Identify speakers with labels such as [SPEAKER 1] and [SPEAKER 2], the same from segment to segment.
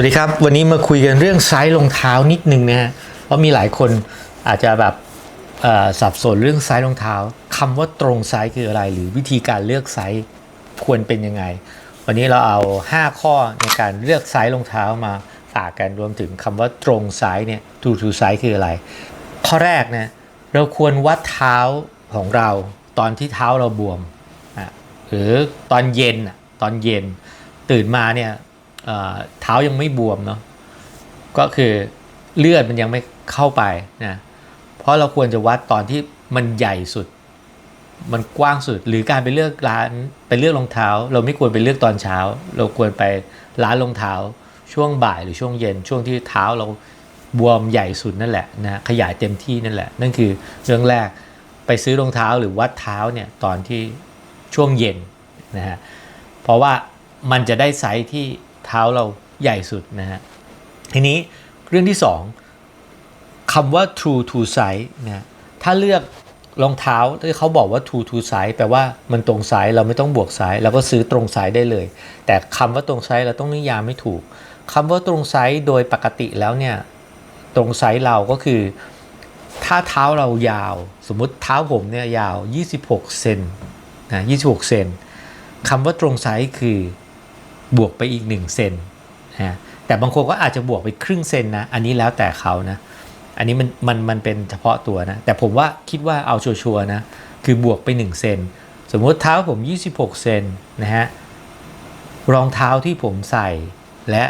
[SPEAKER 1] วัสดีครับ วันนี้มาคุยกันเรื่องไซส์รองเท้านิดนึงนะฮะเพราะมีหลายคนอาจจะแบบสับสนเรื่องไซส์รองเท้าคำว่าตรงไซส์คืออะไร หรือวิธีการเลือกไซส์ควรเป็นยังไง วันนี้เราเอา 5 ข้อในการเลือกไซส์รองเท้ามาฝากกันรวมถึงคำว่าตรงไซส์เนี่ยทูทูไซส์คืออะไร ข้อแรกนะเราควรวัดเท้าของเราตอนที่เท้าเราบวมอะหรือตอนเย็นตอนเย็นตื่นมาเนี่ย เท้ายังไม่บวมเนาะก็คือเลือดมันยังไม่เข้าไปนะเพราะเราควรจะวัดตอนที่มันใหญ่สุด มันกว้างสุดหรือการไปเลือกร้านไปเลือกรองเท้า เราไม่ควรไปเลือกตอนเช้า เราควรไปร้านรองเท้า ช่วงบ่ายหรือช่วงเย็น ช่วงที่เท้าเราบวมใหญ่สุดนั่นแหละนะขยายเต็มที่นั่นแหละ นั่นคือเรื่องแรกไปซื้อรองเท้าหรือวัดเท้าเนี่ยตอนที่ช่วงเย็นนะฮะเพราะว่ามันจะได้ไซส์ที่ เท้าเราใหญ่สุดนะฮะทีนี้เรื่องที่สองคำว่า true to size นะถ้าเลือกรองเท้าที่เขาบอกว่า true to size แปลว่ามันตรงไซส์เราไม่ต้องบวกไซส์เราก็ซื้อตรงไซส์ได้เลย แต่คำว่าตรงไซส์เราต้องนิยามไม่ถูกคำว่าตรงไซส์โดยปกติแล้วเนี่ยตรงไซส์เราก็คือ ถ้าเท้าเรายาว สมมุติเท้าผมเนี่ยยาว 26 เซนนะ26 เซนคำว่าตรงไซส์คือ บวกไปอีก 1 เซนนะแต่บางคนก็อาจจะบวกไปครึ่งเซนนะ อันนี้แล้วแต่เขานะ อันนี้มันมันมันเป็นเฉพาะตัวนะ แต่ผมว่าคิดว่าเอาชัวร์นะ คือบวกไป 1 เซน สมมติเท้าผม 26 เซนนะฮะ รองเท้าที่ผมใส่ และ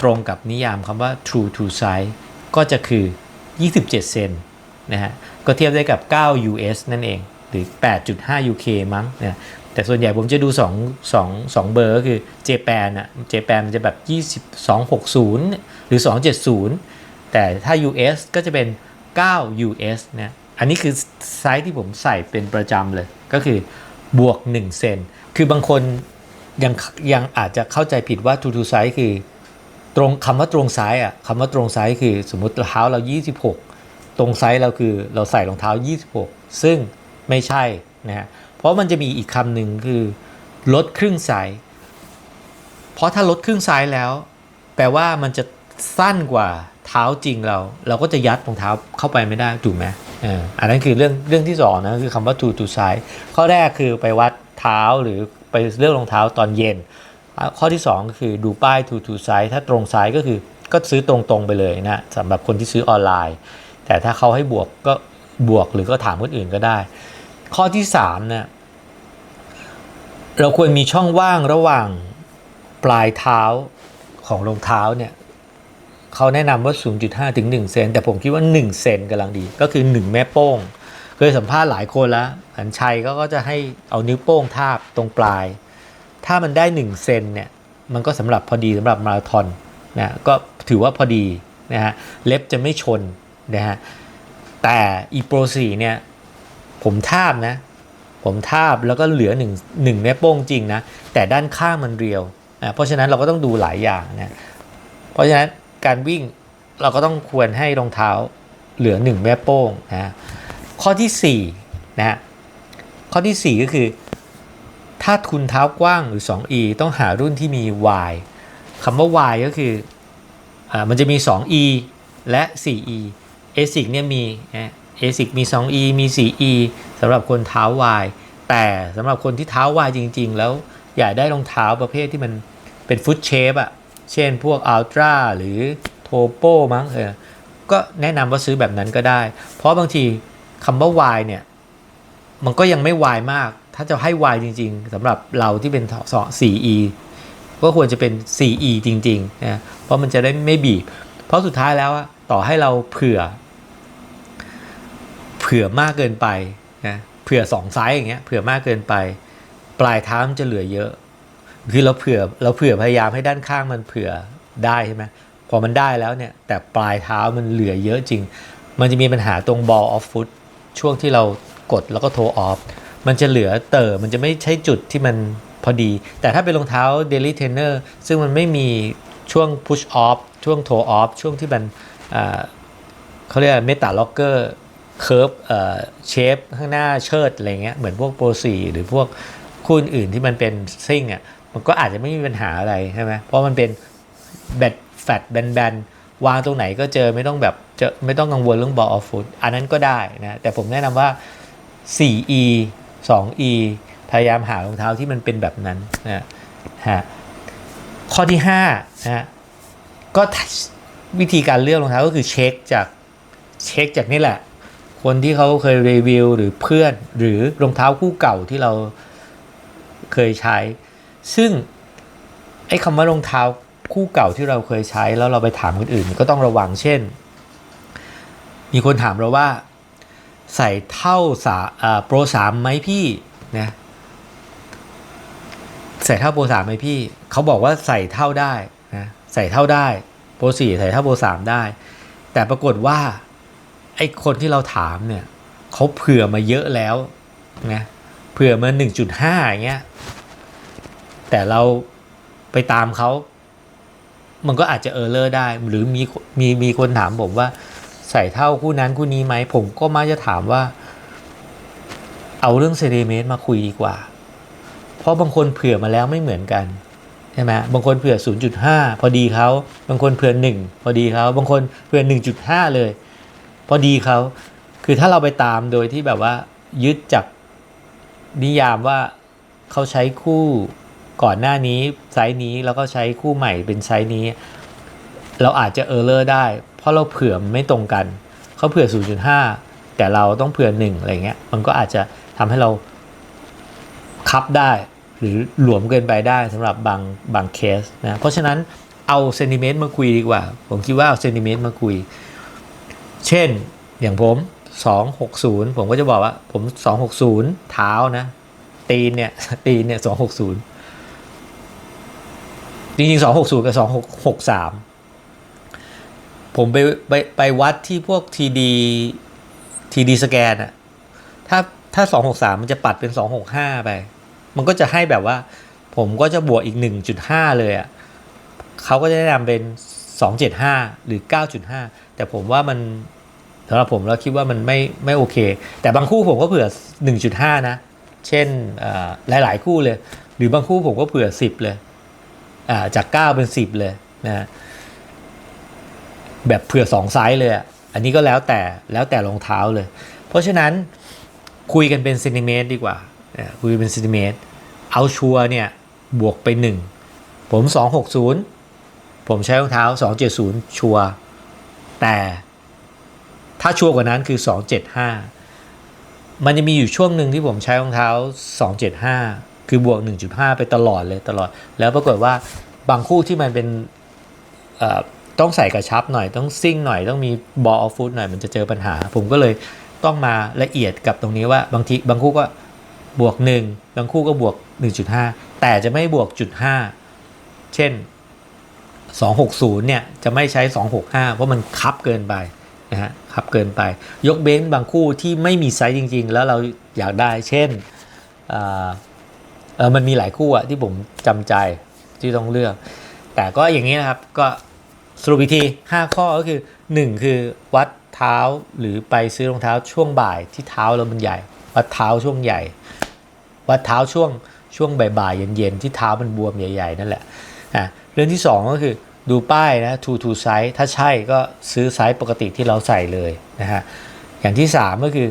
[SPEAKER 1] ตรงกับนิยามคำว่า true to size ก็จะคือ 27 เซนนะฮะ ก็เทียบได้กับ 9 US นั่นเอง หรือ 8.5 UK มั้งนะ แต่ส่วนใหญ่ผมจะดู2 2 2เบอร์ก็คือ Japan อะ Japan มันจะแบบ 2260 หรือ 270 แต่ถ้า US ก็จะเป็น 9 US นะอันนี้คือไซส์ที่ผมใส่เป็นประจำเลย ก็คือบวก 1 เซน คือบางคนยังยังอาจจะเข้าใจผิดว่า true to size คือ ตรงคำว่าตรงไซส์อะคำว่าตรงไซส์คือสมมติเท้าเรา 26 ตรงไซส์เราคือเราใส่รองเท้า 26 ซึ่งไม่ใช่ นะฮะเพราะมันจะมีอีกคำหนึ่งคือ ลดครึ่งไซส์เพราะถ้าลดครึ่งไซส์แล้ว แปลว่ามันจะสั้นกว่าเท้าจริงเรา เราก็จะยัดรองเท้าเข้าไปไม่ได้ถูกไหมอันนั้นคือเรื่องเรื่องที่สองนะคือคำว่า to to size ข้อแรกคือไปวัดเท้าหรือไปเลือกรองเท้าตอนเย็น ข้อที่ 2 คือดูป้าย to to size ถ้าตรงไซส์ก็คือก็ซื้อตรงๆไปเลยนะสำหรับคนที่ซื้อออนไลน์ แต่ถ้าเขาให้บวกก็บวกหรือก็ถามคนอื่นก็ได้ ข้อที่3เนี่ยเราควรมีช่องว่างระหว่างปลายเท้าของรองเท้าเนี่ยเขาแนะนำว่า 0.5 ถึง 1 เซนแต่ผมคิดว่า 1 เซนกำลังดีก็คือ 1 แม่โป้ง เคยสัมภาษณ์หลายคนแล้วอันชัยก็ก็จะให้เอานิ้วโป้งทาบตรงปลาย ถ้ามันได้ 1 เซนเนี่ยมันก็สำหรับพอดีสำหรับมาราธอนนะก็ถือว่าพอดีนะฮะเล็บจะไม่ชนนะฮะแต่อีโปรสีเนี่ย ผมทาบนะ ผมทาบแล้วก็เหลือ1 1แม่โป้งจริงนะ แต่ด้านข้างมันเรียวนะเพราะฉะนั้นเราก็ต้องดูหลายอย่างนะ เพราะฉะนั้นการวิ่งเราก็ต้องควรให้รองเท้าเหลือ1แม่โป้งนะข้อที่4นะฮะข้อที่ 4 ก็คือ ถ้าทุนเท้ากว้างหรือ 2e ต้องหารุ่นที่มี y คำว่า y ก็คืออมันจะมี 2e และ 4e ASIC เนี่ยมีนะ ASIC มี 2e มี 4e สำหรับคนเท้า y แต่สำหรับคนที่เท้า y จริง ๆ แล้วอยากได้รองเท้าประเภทที่มันเป็นฟุตเชฟอะเช่นพวก Ultra หรือ Topo มั้งเออก็แนะนำว่าซื้อแบบนั้นก็ได้ เพราะบางทีคำว่า y เนี่ย มันก็ยังไม่ y มาก ถ้าจะให้ y จริง ๆสำหรับเราที่เป็นสอง 4e ก็ควรจะเป็น 4e จริงๆนะเพราะมันจะได้ไม่บีบ เพราะสุดท้ายแล้วอะต่อให้เราเผื่อ เผื่อมากเกินไปนะเผื่อสองไซส์อย่างเงี้ยเผื่อมากเกินไป ปลายเท้ามันจะเหลือเยอะ คือเราเผื่อเราเผื่อพยายามให้ด้านข้างมันเผื่อได้ใช่ไหมพอมันได้แล้วเนี่ยแต่ปลายเท้ามันเหลือเยอะจริง มันจะมีปัญหาตรง ball of foot ช่วงที่เรากดแล้วก็โทออฟมันจะเหลือเตอร์มันจะไม่ใช่จุดที่มันพอดี แต่ถ้าเป็นรองเท้า daily trainer ซึ่งมันไม่มีช่วง push off ช่วง toe off ช่วงที่มันเขาเรียก meta locker curve เอ่ อ shape ข้างหน้าเชิดอะไรเงี้ยเหมือนพวก pro 4หรือพวกคู่อื่นที่มันเป็นซิ่งอะมันก็อาจจะไม่มีปัญหาอะไรใช่ไหมเพราะมันเป็นแบดแฟตแบนๆวางตรงไหนก็เจอไม่ต้องแบบเจอไม่ต้องกังวลเรื่อง ball of foot อันนั้นก็ได้นะแต่ผมแนะนำว่า 4e 2e พยายามหารองเท้าที่มันเป็นแบบนั้นนะฮะข้อที่5นะก็วิธีการเลือกรองเท้าก็คือเช็คจากเช็คจากนี่แหละ คนที่เขาเคยรีวิวหรือเพื่อนหรือรองเท้าคู่เก่าที่เราเคยใช้ ซึ่งไอ้คำว่ารองเท้าคู่เก่าที่เราเคยใช้ แล้วเราไปถามคนอื่น ก็ต้องระวังเช่น มีคนถามเราว่า ใส่เท่าสาโปรสามไหมพี่นะใส่เท่าโปรสามไหมพี่เขาบอกว่าใส่เท่าได้นะใส่เท่าได้โปรสี่ใส่เท่าโปรสามได้ แต่ปรากฏว่า ไอ้คนที่เราถามเนี่ยเขาเผื่อมาเยอะแล้วนะเผื่อมา 1.5อย่างเงี้ยแต่เราไปตามเขามันก็อาจจะเออร์เลอร์ได้ หรือมีมีมีคนถามผมว่า ใส่เท่าคู่นั้นคู่นี้ไหม ผมก็มักจะถามว่า เอาเรื่องเซนติเมตรมาคุยดีกว่า เพราะบางคนเผื่อมาแล้วไม่เหมือนกันใช่ไหมบางคนเผื่อ 0.5 พอดีเขาบางคนเผื่อ 1 พอดีเขาบางคนเผื่อ 1.5 เลย พอดีเขาคือถ้าเราไปตามโดยที่แบบว่า ยึดจากนิยามว่าเขาใช้คู่ก่อนหน้านี้ไซส์นี้แล้วก็ใช้คู่ใหม่เป็นไซส์นี้ เราอาจจะเออร์เลอร์ได้ เพราะเราเผื่อไม่ตรงกันเขาเผื่อ 0.5 แต่เราต้องเผื่อ1อะไรเงี้ยมันก็อาจจะทำให้เราคับได้หรือหลวมเกินไปได้สำหรับบางบางเคสนะเพราะฉะนั้นเอาเซนติเมตรมาคุยดีกว่า ผมคิดว่าเอาเซนติเมตรมาคุย เช่นอย่างผม 260 ผมก็จะบอกว่าผม 260 เท้านะ ตีนเนี่ย ตีนเนี่ย 260 จริงๆ 260 กับ 263ผมไปไปไปวัดที่พวก TD TD สแกนอะถ้าถ้า 263 มันจะปัดเป็น 265 ไป มันก็จะให้แบบว่า ผมก็จะบวกอีก 1.5 เลยอะเขาก็จะแนะนำเป็น 275 หรือ 9.5 แต่ผมว่ามันสำหรับผมแล้วคิดว่ามันไม่ไม่โอเค แต่บางคู่ผมก็เผื่อ 1.5 นะ เช่นหลายๆคู่เลย หรือบางคู่ผมก็เผื่อ 10 เลยจาก 9 เป็น 10 เลยนะแบบเผื่อ 2 ไซส์เลย อันนี้ก็แล้วแต่แล้วแต่รองเท้าเลย เพราะฉะนั้นคุยกันเป็นเซนติเมตรดีกว่าคุยเป็นเซนติเมตรเอาชัวเนี่ยบวกไป 1 ผม 260 ผมใช้รองเท้า 270 ชัวร์ แต่ถ้าชัวร์กว่านั้นคือ 275 มันจะมีอยู่ช่วงหนึ่งที่ผมใช้รองเท้า 275 คือบวก 1.5 ไปตลอดเลยตลอด แล้วปรากฏว่าบางคู่ที่มันเป็นต้องใส่กระชับหน่อยต้องซิ่งหน่อยต้องมีบอลออฟฟุตหน่อยมันจะเจอปัญหา ผมก็เลยต้องมาละเอียดกับตรงนี้ว่าบางทีบางคู่ก็บวก 1 บางคู่ก็บวก 1.5 แต่จะไม่บวกจุด5เช่น 260 เนี่ย จะไม่ใช้ 265 เพราะมันคับเกินไปนะฮะคับเกินไป ยกเบ้นบางคู่ที่ไม่มีไซส์จริง ๆ แล้วเราอยากได้เช่นเออมันมีหลายคู่อะที่ผมจำใจที่ต้องเลือก แต่ก็อย่างนี้นะครับก็สรุปอีกที5 ข้อก็คือ 1 คือวัดเท้าหรือไปซื้อรองเท้าช่วงบ่ายที่เท้าเรามันใหญ่ วัดเท้าช่วงใหญ่ วัดเท้าช่วงช่วงบ่ายๆเย็นๆที่เท้ามันบวมใหญ่ ๆ นั่นแหละอะ เรื่องที่ 2 ก็คือดูป้ายนะ to to size ถ้าใช่ก็ซื้อไซส์ปกติที่เราใส่เลยนะฮะอย่างที่ 3 ก็คือ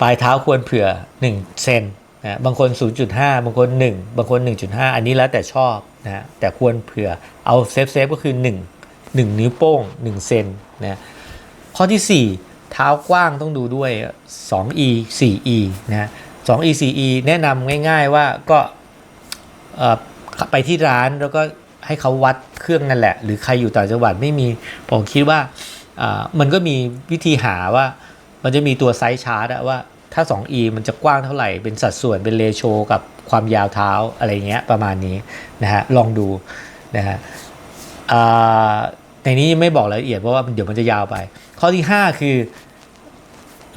[SPEAKER 1] ปลายเท้าควรเผื่อ 1 เซนนะบางคน 0.5 บางคน 1 บางคน 1.5 อันนี้แล้วแต่ชอบนะแต่ควรเผื่อเอาเซฟเซฟก็คือ 1 1 นิ้วโป้ง 1 เซนนะข้อที่ 4 เท้ากว้างต้องดูด้วย 2e 4e นะ 2e 4e แนะนำง่ายๆว่าก็ไปที่ร้านแล้วก็ ให้เขาวัดเครื่องนั่นแหละ หรือใครอยู่ต่างจังหวัดไม่มี ผมคิดว่ามันก็มีวิธีหาว่า มันจะมีตัวไซส์ชาร์ตว่าถ้า 2e มันจะกว้างเท่าไหร่ เป็นสัดส่วนเป็นเลโชกับความยาวเท้าอะไรเงี้ยประมาณนี้นะฮะลองดูนะฮะในนี้ไม่บอกรายละเอียดเพราะว่าเดี๋ยวมันจะยาวไป ข้อที่ 5 คือ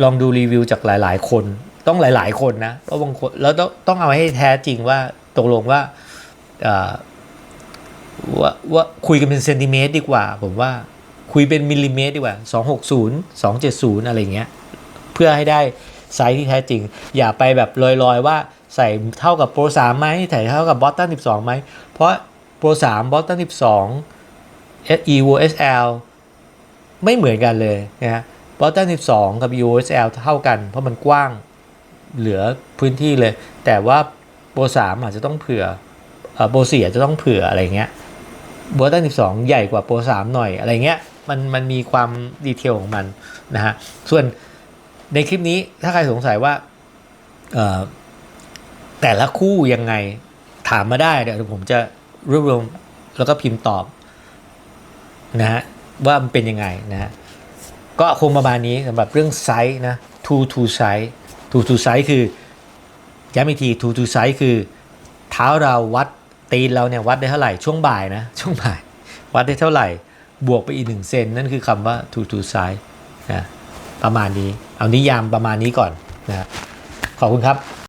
[SPEAKER 1] ลองดูรีวิวจากหลาย ๆ คนต้องหลาย ๆ คนนะเพราะบางคนแล้วต้องต้องเอาให้แท้จริงว่าตกลงว่า ว่าว่าคุยกันเป็นเซนติเมตรดีกว่า ผมว่าคุยเป็นมิลลิเมตรดีกว่า 260 270 อะไรเงี้ย เพื่อให้ได้ไซส์ที่แท้จริง อย่าไปแบบลอยๆ ว่าใส่เท่ากับโปร3ไหมใส่เท่ากับบอสตัน12ไหม เพราะโปร3บอสตัน12 EVO SL ไม่เหมือนกันเลยนะบอสตัน12 กับ EVO SL เท่ากัน เพราะมันกว้างเหลือพื้นที่เลย แต่ว่าโบ3อาจจะต้องเผื่อเอ่อโบ4อาจจะต้องเผื่ออะไรเงี้ย โบอร์ตัน12ใหญ่กว่าโปร3หน่อยอะไรเงี้ยมันมันมีความดีเทลของมันนะฮะส่วนในคลิปนี้ถ้าใครสงสัยว่าแต่ละคู่ยังไงถามมาได้เดี๋ยวผมจะรวบรวมแล้วก็พิมพ์ตอบนะฮะว่ามันเป็นยังไงนะฮะก็คงประมาณนี้สำหรับเรื่องไซส์นะ two to size two to size คือย้ำอีกที two to size คือเท้าเราวัด ตีนเราเนี่ยวัดได้เท่าไหร่ช่วงบ่ายนะ ช่วงบ่าย วัดได้เท่าไหร่ บวกไปอีกหนึ่งเซนนั่นคือคำว่า two to size นะประมาณนี้ เอานิยามประมาณนี้ก่อนนะขอบคุณครับ